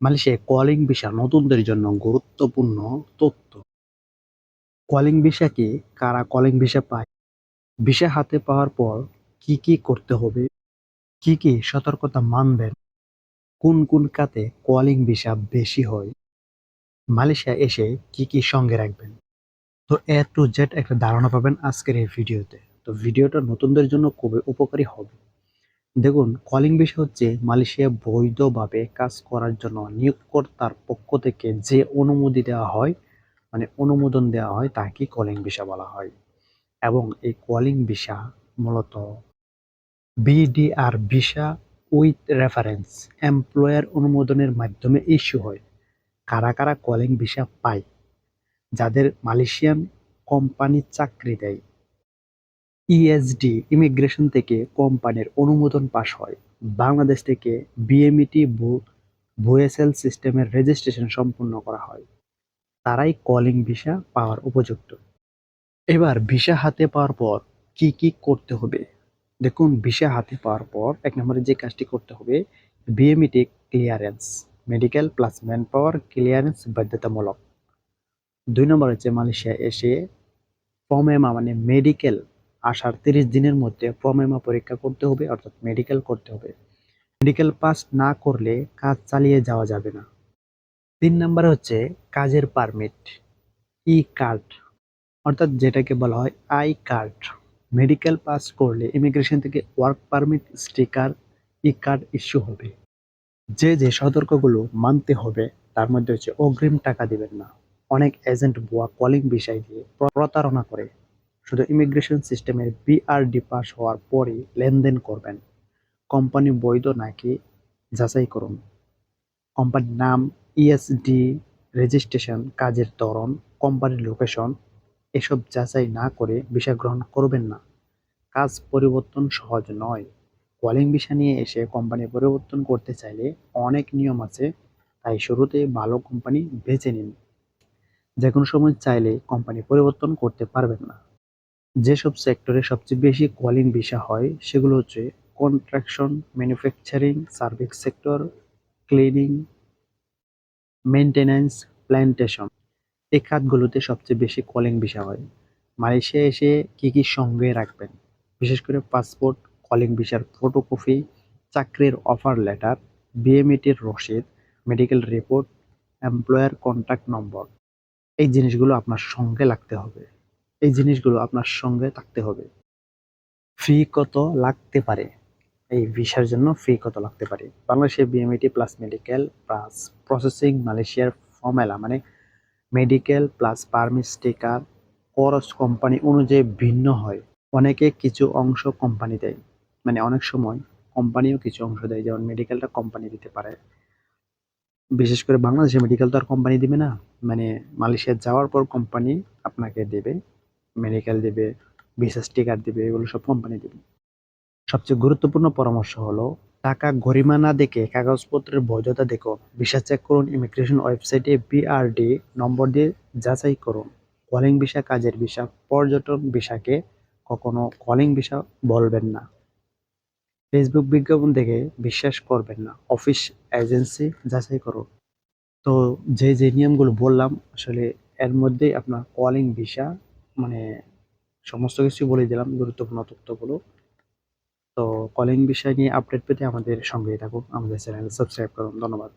মালয়েশিয়ায় calling visa নতুনদের জন্য গুরুত্বপূর্ণ তথ্য। কলিং ভিসা কি কারা কলিং ভিসা পায়? ভিসা হাতে পাওয়ার পর কি কি করতে হবে? কি কি সতর্কতা মানবেন? কোন কোন কাতে কলিং ভিসা বেশি হয়? মালয়েশিয়া এসে কি কি সঙ্গে রাখবেন? তো এ টু জেড একটা ধারণা পাবেন আজকের এই ভিডিওতে। তো ভিডিওটা নতুনদের জন্য খুবই উপকারী হবে। দেখুন কলিং বিষয় হচ্ছে মালয়েশিয়া বৈধভাবে কাজ করার জন্য নিয়োগকর্তার পক্ষ থেকে যে অনুমতি দেওয়া হয় মানে অনুমোদন দেওয়া হয় তাকে কলিং ভিসা বলা হয়। এবং এই কলিং ভিসা মূলত BDR visa with reference employer অনুমোদনের মাধ্যমে ইস্যু হয়। কারা কারা কলিং ভিসা পায়? যাদের মালয়েশিয়ান কোম্পানি চাকরি দেয় ইএসডি ইমিগ্রেশন থেকে কোম্পানির অনুমোদন পাশ হয়। বাংলাদেশ থেকে বিএমইটি ভুয়েসেল সিস্টেমের রেজিস্ট্রেশন সম্পূর্ণ করা হয়। তারাই কলিং ভিসা পাওয়ার উপযুক্ত। এবার ভিসা হাতে পাওয়ার পর কি কি করতে হবে? দেখুন ভিসা হাতে পাওয়ার পর এক নম্বরে যে কাজটি করতে হবে BMET clearance medical plus man power clearance বাধ্যতামূলক। দুই নম্বর হচ্ছে মালয়েশিয়া এসে প্রমেমা মানে মেডিকেল আসার তিরিশ দিনের মধ্যে প্রমেমা পরীক্ষা করতে হবে, অর্থাৎ মেডিকেল করতে হবে। মেডিকেল পাস না করলে কাজ চালিয়ে যাওয়া যাবে না। তিন নম্বরে হচ্ছে কাজের পারমিট ই কার্ড অর্থাৎ যেটাকে বলা হয় আই কার্ড মেডিকেল পাস করলে ইমিগ্রেশন থেকে work permit sticker E card issue হবে। যে যে সতর্কগুলো মানতে হবে, তার মধ্যে হচ্ছে অগ্রিম টাকা দিবেন না। অনেক এজেন্ট ভুয়া কলিং বিষয় দিয়ে প্রতারণা করে। শুধু ইমিগ্রেশন সিস্টেমের বিআরডি পাস হওয়ার পরই লেনদেন করবেন। কোম্পানি বৈধ নাকি যাচাই করুন। কোম্পানির নাম ইএসডি রেজিস্ট্রেশন কাজের ধরন কোম্পানির লোকেশন এসব যাচাই না করে ভিসা গ্রহণ করবেন না। কাজ পরিবর্তন সহজ নয়। কলিং ভিসা নিয়ে এসে কোম্পানি পরিবর্তন করতে চাইলে অনেক নিয়ম আছে, তাই শুরুতে ভালো কোম্পানি বেছে নিন। যে কোনো সময় চাইলে কোম্পানি পরিবর্তন করতে পারবেন না। যেসব সেক্টরে সবচেয়ে বেশি কলিং ভিসা হয়, সেগুলো হচ্ছে construction, manufacturing, service sector, cleaning maintenance plantation এই খাতগুলোতে সবচেয়ে বেশি কলিং ভিসা হয়। মালয়েশিয়া এসে কি কি সঙ্গে রাখবেন? বিশেষ করে পাসপোর্ট, কলিং ভিসার ফটোকপি, চাকরির অফার লেটার, বিএমইটির রসিদ, medical report, employer contact number. এই জিনিসগুলো আপনার সঙ্গে লাগতে হবে। এই জিনিসগুলো আপনার সঙ্গে থাকতে হবে। ফি কত লাগতে পারে? এই ভিসার জন্য ফি কত লাগতে পারে? বাংলাদেশে BMET plus medical plus processing মালয়েশিয়ার ফর্মেলা মানে মেডিকেল প্লাস পারমিট স্টিকার খরচ কোম্পানি অনুযায়ী ভিন্ন হয়। অনেকে কিছু অংশ কোম্পানি দেয় মানে অনেক সময় কোম্পানিও কিছু অংশ দেয়, যেমন মেডিকেলটা কোম্পানি দিতে পারে। বিশেষ করে বাংলাদেশে মেডিকেল তো আর কোম্পানি দিবে না মানে মালয়েশিয়া যাওয়ার পর কোম্পানি আপনাকে দেবে। মেডিকেল দেবে ভিসা স্টিকার দেবে, এগুলো সব কোম্পানি দেবে। সবচেয়ে গুরুত্বপূর্ণ পরামর্শ হলো, টাকা গরিমা না দেখে কাগজপত্রের বৈধতা দেখুন ভিসা চেক করুন ইমিগ্রেশন ওয়েবসাইটে বিআরডি নম্বর দিয়ে যাচাই করুন। কলিং ভিসা কাজের ভিসা পর্যটন ভিসাকে কখনো কলিং ভিসা বলবেন না। ফেসবুক বিজ্ঞাপন দেখে বিশ্বাস করবেন না। অফিস এজেন্সি যাচাই করুন। তো যে যে নিয়মগুলো বললাম, আসলে এর মধ্যেই আপনার কলিং ভিসা মানে সমস্ত কিছু বলে দিলাম, গুরুত্বপূর্ণ তথ্যগুলো। তো কলিং বিষয় নিয়ে আপডেট পেতে আমাদের সঙ্গেই থাকুন, আমাদের চ্যানেল সাবস্ক্রাইব করুন। ধন্যবাদ।